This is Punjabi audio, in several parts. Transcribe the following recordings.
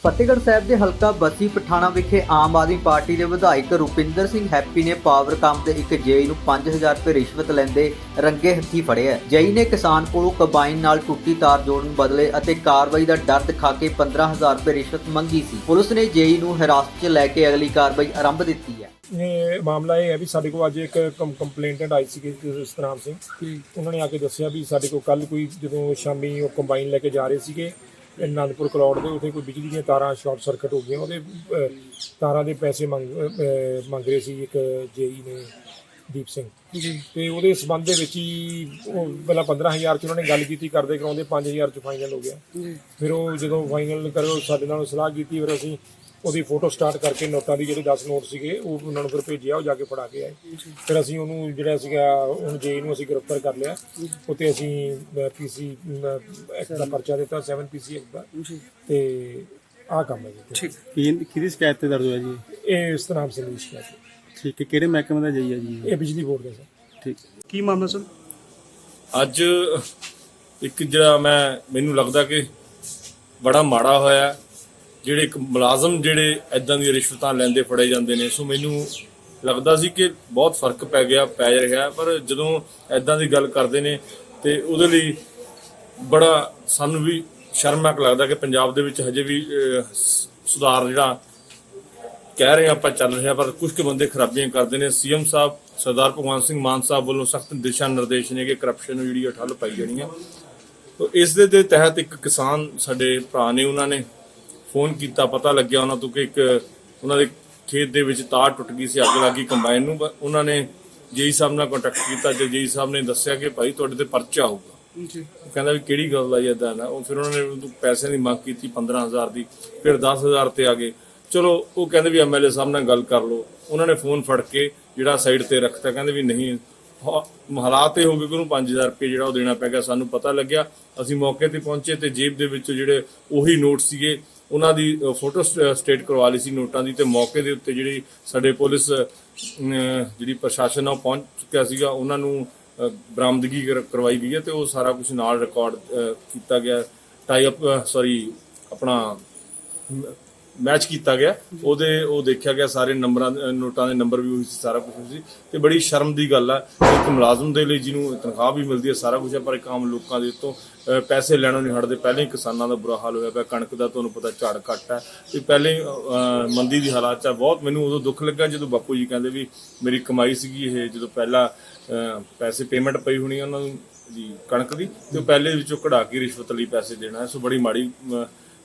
ਫਤਿਹਗੜ੍ਹ ਸਾਹਿਬ ਦੇ ਹਲਕਾ ਬੱਸੀ ਪਠਾਣਾ ਵਿਖੇ ਆਮ ਆਦਮੀ ਪਾਰਟੀ ਦੇ ਵਿਧਾਇਕ ਰੁਪਿੰਦਰ ਸਿੰਘ ਹੈਪੀ ਨੇ ਪਾਵਰਕਾਮ ਦੇ ਇੱਕ ਜੇਈ ਨੂੰ 5000 ਰੁਪਏ ਰਿਸ਼ਵਤ ਲੈਂਦੇ ਰੰਗੇ ਹੱਥੀ ਫੜਿਆ ਜੇਈ ਨੇ ਕਿਸਾਨ ਕੋਲੋਂ ਕੰਬਾਈਨ ਨਾਲ ਟੁੱਟੀ ਤਾਰ ਜੋੜਨ ਬਦਲੇ ਅਤੇ ਕਾਰਵਾਈ ਦਾ ਡਰ ਦਿਖਾ ਕੇ 15000 ਰੁਪਏ ਰਿਸ਼ਵਤ ਮੰਗੀ ਸੀ। ਪੁਲਿਸ ਨੇ ਜੇਈ ਨੂੰ ਹਿਰਾਸਤ 'ਚ ਲੈ ਕੇ ਅਗਲੀ ਕਾਰਵਾਈ ਆਰੰਭ ਦਿੱਤੀ ਹੈ। ਇਹ ਮਾਮਲਾ ਇਹ ਹੈ ਵੀ ਸਾਡੇ ਕੋਲ ਅੱਜ ਇੱਕ ਕੰਪਲੇਂਟਡ ਆਈ ਸੀ ਸਤਨਾਮ ਸਿੰਘ। ਉਹਨਾਂ ਨੇ ਆ ਕੇ ਦੱਸਿਆ ਵੀ ਸਾਡੇ ਕੋਲ ਕੱਲ ਕੋਈ ਜਦੋਂ ਸ਼ਾਮੀ ਉਹ ਕੰਬਾਈਨ ਲੈ ਕੇ ਜਾ ਰਹੇ ਸੀਗੇ ਅਨੰਦਪੁਰ ਕਲੌੜ ਦੇ ਉੱਥੇ ਕੋਈ ਬਿਜਲੀ ਦੀਆਂ ਤਾਰਾਂ ਸ਼ਾਰਟ ਸਰਕਟ ਹੋ ਗਈਆਂ ਉਹਦੇ ਅਹ, ਤਾਰਾਂ ਦੇ ਪੈਸੇ ਮੰਗ ਅਹ, ਮੰਗ ਰਹੇ ਸੀ ਇੱਕ ਜੇਈ ਨੇ ਦੀਪ ਸਿੰਘ। ਜੀ। ਤੇ ਉਹਦੇ ਸਬੰਧ ਦੇ ਵਿੱਚ ਹੀ ਉਹ ਪਹਿਲਾਂ 15000 ਚ ਉਹਨਾਂ ਨੇ ਗੱਲ ਕੀਤੀ ਕਰਦੇ ਕਰਾਉਂਦੇ 5000 ਚ ਫਾਈਨਲ ਹੋ ਗਿਆ। ਜੀ। ਫਿਰ ਉਹ ਜਦੋਂ ਫਾਈਨਲ ਕਰੋ ਸਾਡੇ ਨਾਲ ਸਲਾਹ ਕੀਤੀ ਫਿਰ ਅਸੀਂ ਉਹਦੀ ਫੋਟੋ ਸਟਾਰਟ ਕਰਕੇ ਨੋਟਾਂ ਦੀ ਜਿਹੜੇ 10 ਨੋਟ ਸੀਗੇ ਉਹ ਉਹਨਾਂ ਨੂੰ ਫਿਰ ਭੇਜਿਆ ਉਹ ਜਾ ਕੇ ਫੜਾ ਕੇ ਆਏ। ਫਿਰ ਅਸੀਂ ਉਹਨੂੰ ਜਿਹੜਾ ਸੀਗਾ ਹੁਣ ਜੇ ਨੂੰ ਅਸੀਂ ਗ੍ਰਿਫਤਾਰ ਕਰ ਲਿਆ ਉੱਤੇ ਅਸੀਂ ਪੀਸੀ ਐਕਟ ਦਾ ਪਰਚਾ ਦਿੱਤਾ 7 ਪੀਸੀ ਐਕਟ ਦਾ। ਤੇ ਆਹ ਕੰਮ ਹੈ ਜੀ ਠੀਕ। ਕੀ ਕਿਹਦੀ ਸ਼ਿਕਾਇਤ ਤੇ ਦਰਜ ਹੋਇਆ ਜੀ? ਇਹ ਸਤਨਾਮ ਸਿੰਘ ਦੀ ਸ਼ਿਕਾਇਤ ਠੀਕ ਹੈ ਕਿਹੜੇ ਮਹਿਕਮੇ ਦਾ ਜਾਈ ਹੈ ਜੀ? ਇਹ ਬਿਜਲੀ ਬੋਰਡ ਦਾ ਸਰ। ਠੀਕ। ਕੀ ਮਾਮਲਾ ਸਰ? ਅੱਜ ਇੱਕ ਜਿਹੜਾ ਮੈਂ ਮੈਨੂੰ ਲੱਗਦਾ ਕਿ ਬੜਾ ਮਾੜਾ ਹੋਇਆ। ਜਿਹੜੇ ਇੱਕ ਮੁਲਾਜ਼ਮ ਜਿਹੜੇ ਐਦਾਂ ਦੀਆਂ ਰਿਸ਼ਵਤਾਂ ਲੈਂਦੇ ਫੜੇ ਜਾਂਦੇ ਨੇ, ਸੋ ਮੈਨੂੰ ਲੱਗਦਾ ਸੀ ਕਿ ਬਹੁਤ ਫ਼ਰਕ ਪੈ ਗਿਆ, ਪੈ ਰਿਹਾ ਪਰ ਜਦੋਂ ਐਦਾਂ ਦੀ ਗੱਲ ਕਰਦੇ ਨੇ ਤੇ ਉਹਦੇ ਲਈ ਬੜਾ ਸਾਨੂੰ ਵੀ ਸ਼ਰਮਨਾਕ ਲੱਗਦਾ ਕਿ ਪੰਜਾਬ ਦੇ ਵਿੱਚ ਹਜੇ ਵੀ ਸੁਧਾਰ ਜਿਹੜਾ ਕਹਿ ਰਹੇ ਹਾਂ ਆਪਾਂ ਚੱਲ ਰਿਹਾ, ਪਰ ਕੁਝ ਕੁ ਬੰਦੇ ਖਰਾਬੀਆਂ ਕਰਦੇ ਨੇ। ਸੀਐਮ ਸਾਹਿਬ, ਸਰਦਾਰ ਭਗਵੰਤ ਸਿੰਘ ਮਾਨ ਸਾਹਿਬ ਵੱਲੋਂ ਸਖਤ ਦਿਸ਼ਾ ਨਿਰਦੇਸ਼ ਨੇ ਕਿ ਕਰਪਸ਼ਨ ਨੂੰ ਜਿਹੜੀ ਆ, ਠੱਲ ਪਾਈ ਜਾਣੀ ਆ। ਤੋ ਇਸ ਦੇ ਤਹਿਤ ਇੱਕ ਕਿਸਾਨ ਸਾਡੇ ਭਰਾ ਨੇ, ਉਹਨਾਂ ਨੇ ਫੋਨ ਕੀਤਾ ਪਤਾ ਲੱਗਿਆ ਉਹਨਾਂ ਤੋਂ ਕਿ ਇੱਕ ਉਹਨਾਂ ਦੇ ਖੇਤ ਦੇ ਵਿੱਚ ਤਾਰ ਟੁੱਟ ਗਈ ਸੀ ਅੱਗ ਲੱਗੀ ਕੰਬਾਈਨ ਨੂੰ ਉਹਨਾਂ ਨੇ ਜੇਈ ਸਾਹਿਬ ਨਾਲ ਕੰਟੈਕਟ ਕੀਤਾ ਤੇ ਜੇਈ ਸਾਹਿਬ ਨੇ ਦੱਸਿਆ ਕਿ ਭਾਈ ਤੁਹਾਡੇ ਤੇ ਪਰਚਾ ਹੋਊਗਾ। ਜੀ। ਉਹ ਕਹਿੰਦਾ ਵੀ ਕਿਹੜੀ ਗੱਲ ਦਾ ਇਦਾਂ ਨਾ ਉਹ ਫਿਰ ਉਹਨਾਂ ਨੇ ਪੈਸੇ ਦੀ ਮੰਗ ਕੀਤੀ 15000 ਦੀ ਫਿਰ 10000 ਤੇ ਆ ਗਏ। ਚਲੋ ਉਹ ਕਹਿੰਦੇ ਵੀ ਐਮਐਲਏ ਸਾਹਿਬ ਨਾਲ ਗੱਲ ਕਰ ਲਓ। ਉਹਨਾਂ ਨੇ ਫੋਨ ਫੜ ਕੇ ਜਿਹੜਾ ਸਾਈਡ ਤੇ ਰੱਖਤਾ ਕਹਿੰਦੇ ਵੀ ਨਹੀਂ ਹਾਲਾਤ ਇਹ ਹੋ ਗਏ ਕਿ ਉਹਨੂੰ 5000 ਰੁਪਏ ਜਿਹੜਾ ਉਹ ਦੇਣਾ ਪੈ ਗਿਆ। ਸਾਨੂੰ ਪਤਾ ਲੱਗਿਆ ਅਸੀਂ ਮੌਕੇ ਤੇ ਪਹੁੰਚੇ ਤੇ ਜੇਬ ਦੇ ਵਿੱਚੋਂ ਜਿਹੜੇ ਉਹੀ ਨੋਟ ਸੀਗੇ ਉਹਨਾਂ ਦੀ ਫੋਟੋ ਸ- ਸਟੇਟ ਕਰਵਾ ਲਈ ਸੀ ਨੋਟਾਂ ਦੀ ਤੇ ਮੌਕੇ ਦੇ ਉੱਤੇ ਜਿਹੜੀ ਸਾਡੇ ਪੁਲਿਸ ਜਿਹੜੀ ਪ੍ਰਸ਼ਾਸਨ ਆ ਉਹ ਪਹੁੰਚ ਚੁੱਕਿਆ ਸੀਗਾ। ਉਹਨਾਂ ਨੂੰ ਬਰਾਮਦਗੀ ਕਰਵਾਈ ਗਈ ਹੈ ਤੇ ਉਹ ਸਾਰਾ ਕੁਝ ਨਾਲ ਰਿਕਾਰਡ ਕੀਤਾ ਗਿਆ। ਟਾਈ ਅਪ ਸੌਰੀ ਆਪਣਾ ਮੈਚ ਕੀਤਾ ਗਿਆ। ਉਹਦੇ ਉਹ ਦੇਖਿਆ ਗਿਆ ਸਾਰੇ ਨੰਬਰਾਂ ਨੋਟਾਂ ਦੇ ਨੰਬਰ ਵੀ ਉਹੀ ਸੀ ਸਾਰਾ ਕੁਝ ਸੀ। ਤੇ ਬੜੀ ਸ਼ਰਮ ਦੀ ਗੱਲ ਆ ਇੱਕ ਮੁਲਾਜ਼ਮ ਦੇ ਲਈ ਜਿਹਨੂੰ ਤਨਖਾਹ ਵੀ ਮਿਲਦੀ ਹੈ ਸਾਰਾ ਕੁਝ ਹੈ ਪਰ ਇੱਕ ਆਮ ਲੋਕਾਂ ਦੇ ਉੱਤੋਂ ਪੈਸੇ ਲੈਣੋਂ ਨਹੀਂ ਹਟਦੇ। ਪਹਿਲਾਂ ਹੀ ਕਿਸਾਨਾਂ ਦਾ ਬੁਰਾ ਹਾਲ ਹੋਇਆ ਪਿਆ ਕਣਕ ਦਾ ਤੁਹਾਨੂੰ ਪਤਾ ਝਾੜ ਘੱਟ ਹੈ ਤੇ ਪਹਿਲੇ ਹੀ, ਮੰਦੀ ਦੀ ਹਾਲਾਤ ਚ ਆ। ਬਹੁਤ ਮੈਨੂੰ ਉਦੋਂ ਦੁੱਖ ਲੱਗਾ ਜਦੋਂ ਬਾਪੂ ਜੀ ਕਹਿੰਦੇ ਵੀ ਮੇਰੀ ਕਮਾਈ ਸੀਗੀ ਇਹ ਜਦੋਂ ਪਹਿਲਾਂ ਪੈਸੇ ਪੇਮੈਂਟ ਪਈ ਹੋਣੀ ਉਹਨਾਂ ਨੂੰ ਜੀ ਕਣਕ ਦੀ ਤੇ ਉਹ ਪਹਿਲੇ ਵਿੱਚੋਂ ਕਢਾ ਕੇ ਰਿਸ਼ਵਤ ਲਈ ਪੈਸੇ ਦੇਣਾ। ਹੈ। ਸੋ ਬੜੀ ਮਾੜੀ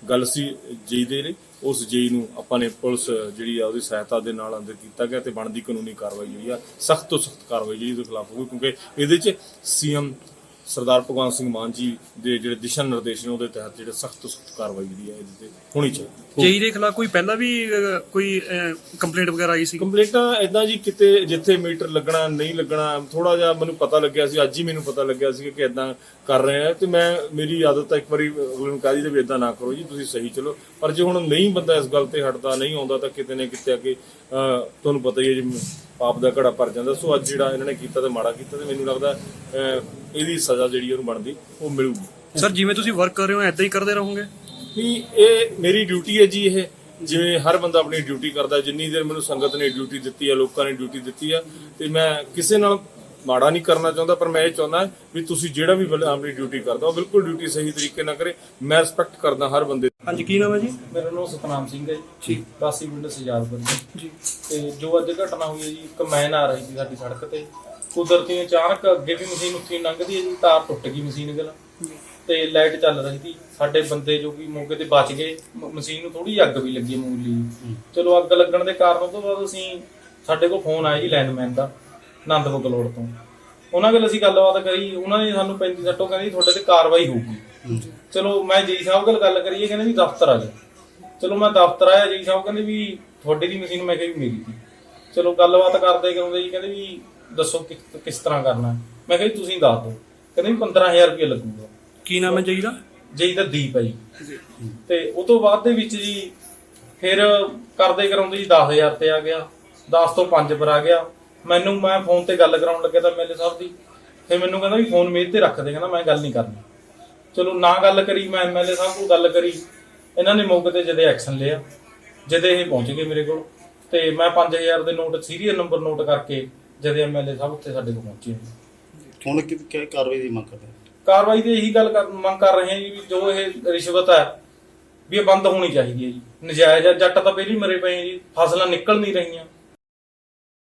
ਗੱਲ ਸੀ ਜੀ ਦੇ ਲਈ। ਉਸ ਜੀ ਨੂੰ ਆਪਾਂ ਨੇ ਪੁਲਿਸ ਜਿਹੜੀ ਆ ਉਹਦੀ ਸਹਾਇਤਾ ਦੇ ਨਾਲ ਅੰਦਰ ਕੀਤਾ ਗਿਆ ਤੇ ਬਣਦੀ ਕਾਨੂੰਨੀ ਕਾਰਵਾਈ ਜਿਹੜੀ ਆ, ਸਖਤ ਤੋਂ ਸਖਤ ਕਾਰਵਾਈ ਜਿਹੜੀ ਉਹਦੇ ਖਿਲਾਫ ਹੋਊਗੀ, ਕਿਉਂਕਿ ਇਹਦੇ 'ਚ ਸੀਐਮ ਸਰਦਾਰ ਭਗਵੰਤ ਸਿੰਘ ਮਾਨ ਜੀ ਦੇ ਜਿਹੜੇ ਦਿਸ਼ਾ ਨਿਰਦੇਸ਼ ਨੇ ਉਹਦੇ ਤਹਿਤ ਜਿਹੜੇ ਸਖਤ ਤੋਂ ਸਖਤ ਕਾਰਵਾਈ ਜਿਹੜੀ ਆ ਇਹਦੇ ਤੇ ਹੋਣੀ ਚਾਹੀਦੀ ਜੇਈ ਦੇ ਖਿਲਾਫ ਕੋਈ ਪਹਿਲਾਂ ਵੀ ਅਹ, ਕੋਈ ਕੰਪਲੇਂਟ ਵਗੈਰਾ ਆਈ ਸੀ? ਕੰਪਲੀਟਾਂ ਇਦਾਂ ਜੀ ਕਿਤੇ ਜਿੱਥੇ ਮੀਟਰ ਲੱਗਣਾ ਨਹੀਂ ਲੱਗਣਾ ਥੋੜਾ ਜਿਹਾ ਮੈਨੂੰ ਪਤਾ ਲੱਗਿਆ ਸੀ ਅੱਜ ਹੀ ਮੈਨੂੰ ਪਤਾ ਲੱਗਿਆ ਸੀ ਕਿ ਇਦਾਂ ਕਰ ਰਹੇ ਆ ਤੇ ਮੈਂ ਮੇਰੀ ਆਦਤ ਹੈ ਇੱਕ ਵਾਰੀ ਅਗਲੇ ਨੂੰ ਕਹਿ ਦਈਦਾ ਵੀ ਇਦਾਂ ਨਾ ਕਰੋ ਜੀ ਤੁਸੀਂ ਸਹੀ ਚਲੋ। ਪਰ ਜੇ ਹੁਣ ਨਹੀਂ ਬੰਦਾ ਇਸ ਗੱਲ ਤੇ ਹਟਦਾ ਨਹੀਂ ਆਉਂਦਾ ਤਾਂ ਕਿਤੇ ਨਾ ਕਿਤੇ ਅੱਗੇ ਅਹ, ਤੁਹਾਨੂੰ ਪਤਾ ਹੀ ਹੈ ਜੀ ਪਾਪ ਦਾ ਘੜਾ ਭਰ ਜਾਂਦਾ। ਸੋ ਅੱਜ ਜਿਹੜਾ ਇਹਨਾਂ ਨੇ ਕੀਤਾ ਤੇ ਮਾੜਾ ਕੀਤਾ ਤੇ ਮੈਨੂੰ ਲੱਗਦਾ ਅਹ, ਇਹਦੀ ਸਜ਼ਾ ਜਿਹੜੀ ਉਹਨੂੰ ਬਣਦੀ ਉਹ ਮਿਲੂਗੀ। ਸਰ ਜਿਵੇਂ ਤੁਸੀਂ ਵਰਕ ਕਰ ਰਹੇ ਹੋ ਐਦਾਂ ਹੀ ਕਰਦੇ ਰਹੋਗੇ? ਵੀ ਇਹ ਮੇਰੀ ਡਿਊਟੀ ਹੈ ਜੀ ਇਹ। ਜਿਵੇਂ ਹਰ ਬੰਦਾ ਆਪਣੀ ਡਿਊਟੀ ਕਰਦਾ ਜਿੰਨੀ ਦੇਰ ਮੈਨੂੰ ਸੰਗਤ ਨੇ ਡਿਊਟੀ ਦਿੱਤੀ ਹੈ ਲੋਕਾਂ ਨੇ ਡਿਊਟੀ ਦਿੱਤੀ ਆ ਤੇ ਮੈਂ ਕਿਸੇ ਨਾਲ ਮਾੜਾ ਨਹੀਂ ਕਰਨਾ ਚਾਹੁੰਦਾ ਪਰ ਮੈਂ ਇਹ ਚਾਹੁੰਦਾ ਵੀ ਤੁਸੀਂ ਜਿਹੜਾ ਵੀ ਬੰਦਾ ਆਪਣੀ ਡਿਊਟੀ ਕਰਦਾ ਉਹ ਬਿਲਕੁਲ ਡਿਊਟੀ ਸਹੀ ਤਰੀਕੇ ਨਾਲ ਕਰੇ। ਮੈਂ ਰਿਸਪੈਕਟ ਕਰਦਾ ਹਰ ਬੰਦੇ ਦੀ। ਹਾਂਜੀ ਕੀ ਨਾਮ ਹੈ ਜੀ? ਮੇਰਾ ਨਾਮ ਸਤਨਾਮ ਸਿੰਘ ਹੈ ਜੀ। ਵਾਸੀ ਪਿੰਡ ਸਜਾਦਪੁਰ ਜੀ। ਜੀ। ਤੇ ਜੋ ਅੱਜ ਘਟਨਾ ਹੋਈ ਹੈ ਜੀ ਇੱਕ ਮੈਨ ਆ ਰਹੀ ਸੀ ਸਾਡੀ ਸੜਕ ਤੇ। ਕੁਦਰਤੀ ਅਚਾਨਕ ਅੱਗੇ ਵੀ ਮਸ਼ੀਨ ਉੱਥੇ ਲੰਘਦੀ ਹੈ ਜੀ ਤਾਰ ਟੁੱਟ ਗਈ ਮਸ਼ੀਨ ਗਲ ਤੇ ਲਾਈਟ ਚੱਲ ਰਹੀ ਸੀ। ਸਾਡੇ ਬੰਦੇ ਜੋ ਕਿ ਮੌਕੇ ਤੇ ਬਚ ਗਏ ਮ- ਮਸ਼ੀਨ ਨੂੰ ਥੋੜੀ ਅੱਗ ਵੀ ਲੱਗੀ ਮੂਲੀ ਚਲੋ ਅੱਗ ਲੱਗਣ ਦੇ ਕਾਰਨ ਤੋਂ ਬਾਅਦ ਅਸੀਂ ਸਾਡੇ ਕੋਲ ਫੋਨ ਆਇਆ ਜੀ ਲਾਈਨਮੈਨ ਦਾ ਆਨੰਦਪੁਰ ਕਲੋੜ ਤੋਂ। ਉਹਨਾਂ ਨਾਲ ਅਸੀਂ ਗੱਲਬਾਤ ਕਰੀ ਉਹਨਾਂ ਨੇ ਸਾਨੂੰ 35 ਸੱਟੋ ਕਹਿੰਦੇ ਜੀ ਤੁਹਾਡੇ ਤੇ ਕਾਰਵਾਈ ਹੋਊਗੀ। ਚਲੋ ਮੈਂ ਜੀ ਸਾਹਿਬ ਨਾਲ ਗੱਲ ਕਰੀਏ ਕਹਿੰਦੇ ਵੀ ਦਫ਼ਤਰ ਆ ਜਾ ਚਲੋ ਮੈਂ ਦਫ਼ਤਰ ਆਇਆ ਜੀ ਸਾਹਿਬ ਕਹਿੰਦੇ ਵੀ ਤੁਹਾਡੀ ਦੀ ਮਸ਼ੀਨ ਮੈਂ ਕਿਹਾ ਵੀ ਮੇਰੀ ਸੀ। ਚਲੋ ਗੱਲਬਾਤ ਕਰਦੇ ਕਰਾਉਂਦੇ ਜੀ ਕਹਿੰਦੇ ਵੀ ਦੱਸੋ ਕਿ- ਕਿਸ ਤਰ੍ਹਾਂ ਕਰਨਾ ਮੈਂ ਕਿਹਾ ਜੀ ਤੁਸੀਂ ਦੱਸ ਦਿਓ। ਕਹਿੰਦੇ ਵੀ 15000 ਰੁਪਏ ਲੱਗੂਗਾ। ਕੀ ਨਾਮ ਹੈ ਜੇਈ ਦਾ ਜੀ ਦਾ ਦੀਪ ਹੈ ਜੀ। ਤੇ ਉਹ ਤੋਂ ਬਾਅਦ ਦੇ ਵਿੱਚ ਜੀ ਫਿਰ ਕਰਦੇ ਕਰਾਉਂਦੇ ਜੀ 10000 ਤੇ ਆ ਗਿਆ। 10 ਤੋਂ 5 ਪਰ ਆ ਗਿਆ। ਮੈਨੂੰ ਮੈਂ ਫੋਨ ਤੇ ਗੱਲ ਕਰਾਉਣ ਲੱਗਿਆ ਤਾਂ ਐਮਐਲਏ ਸਾਹਿਬ ਦੀ। ਫਿਰ ਮੈਨੂੰ ਕਹਿੰਦਾ ਵੀ ਫੋਨ ਮੇਜ਼ ਤੇ ਰੱਖ ਦੇ। ਕਹਿੰਦਾ ਮੈਂ ਗੱਲ ਨਹੀਂ ਕਰਨੀ। ਚਲੋ ਨਾ ਗੱਲ ਕਰੀ ਮੈਂ ਐਮਐਲਏ ਸਾਹਿਬ ਕੋਲ ਗੱਲ ਕਰੀ। ਇਹਨਾਂ ਨੇ ਮੌਕੇ ਤੇ ਜਦੇ ਐਕਸ਼ਨ ਲਿਆ। ਜਦੇ ਇਹ ਪਹੁੰਚ ਗਏ ਮੇਰੇ ਕੋਲ। ਤੇ ਮੈਂ 5000 ਦੇ ਨੋਟ ਸੀਰੀਅਲ ਨੰਬਰ ਨੋਟ ਕਰਕੇ ਜਦੇ ਐਮਐਲਏ ਸਾਹਿਬ ਉੱਥੇ ਸਾਡੇ ਕੋਲ ਪਹੁੰਚੇ ਹੁਣ ਕਿ ਕਿ ਕਾਰਵਾਈ ਦੀ ਮੰਗ ਕਰਦੇ ਹੋ? ਕਾਰਵਾਈ ਦੀ ਇਹੀ ਗੱਲ ਕਰ ਮੰਗ ਕਰ ਰਹੇ ਹਾਂ ਜੀ ਵੀ ਜੋ ਇਹ ਰਿਸ਼ਵਤ ਹੈ ਵੀ ਇਹ ਬੰਦ ਹੋਣੀ ਚਾਹੀਦੀ ਹੈ ਜੀ। ਨਜਾਇਜ਼ ਹੈ ਜੱਟ ਤਾਂ ਪਹਿਲੀ ਮਰੇ ਪਏ ਜੀ ਫਸਲਾਂ ਨਿਕਲ ਨਹੀਂ ਰਹੀਆਂ।